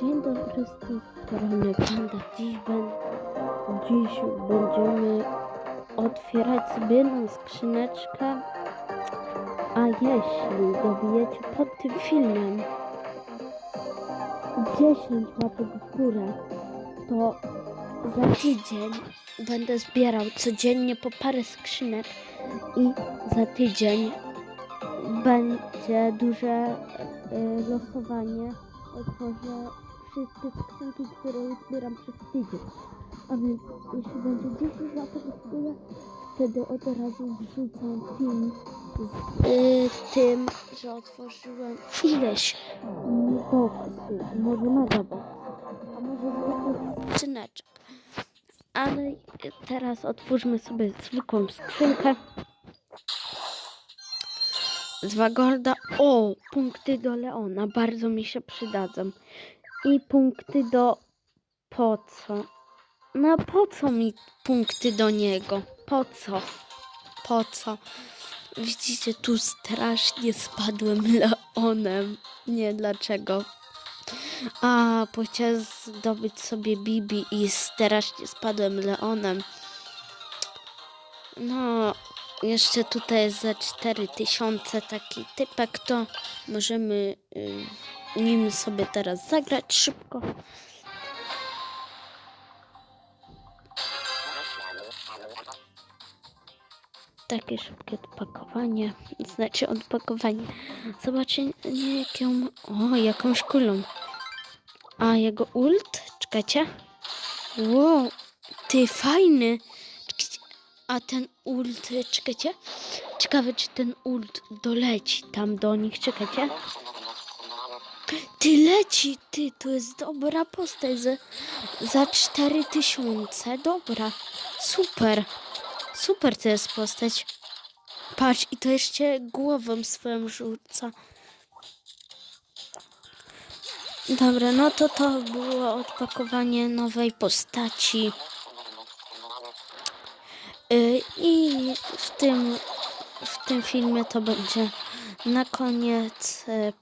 Dzień dobry, z tej strony Panda. Dziś, ben, dziś będziemy otwierać sobieną skrzyneczkę. A jeśli dobijecie pod tym filmem 10 łapek w górę, to za tydzień będę zbierał codziennie po parę skrzynek i za tydzień będzie duże e, losowanie. Otworzę wszystkie skrzynki, które zbieram przez tydzień. A więc jeśli będzie 10 łapek w górę, wtedy od razu wrzucam film z y, tym, że otworzyłem ileś boxów, może mega box, a może zwykłych skrzyneczek. Ale teraz otwórzmy sobie zwykłą skrzynkę. Dwa golda. O, punkty do Leona. Bardzo mi się przydadzą. I punkty do... Po co? No po co mi punkty do niego? Po co? Po co? Widzicie, tu strasznie spadłem Leonem. Nie dlaczego. A, bo chciałem zdobyć sobie Bibi i strasznie spadłem Leonem. No, jeszcze tutaj jest za 4000 taki typek, to możemy y, nim sobie teraz zagrać szybko. Takie szybkie odpakowanie, znaczy odpakowanie. Zobaczcie, jaką, o, jakąś kulą. A jego ult? Czekajcie. Wow, ty fajny. A ten ult, czekajcie. Ciekawe, czy ten ult doleci tam do nich, czekajcie. Ty leci, ty, to jest dobra postać za, za 4000. Dobra, super. Super to jest postać. Patrz, i to jeszcze głową swoją rzuca. Dobra, no to to było odpakowanie nowej postaci. Y, I w tym, w tym filmie to będzie na koniec. y,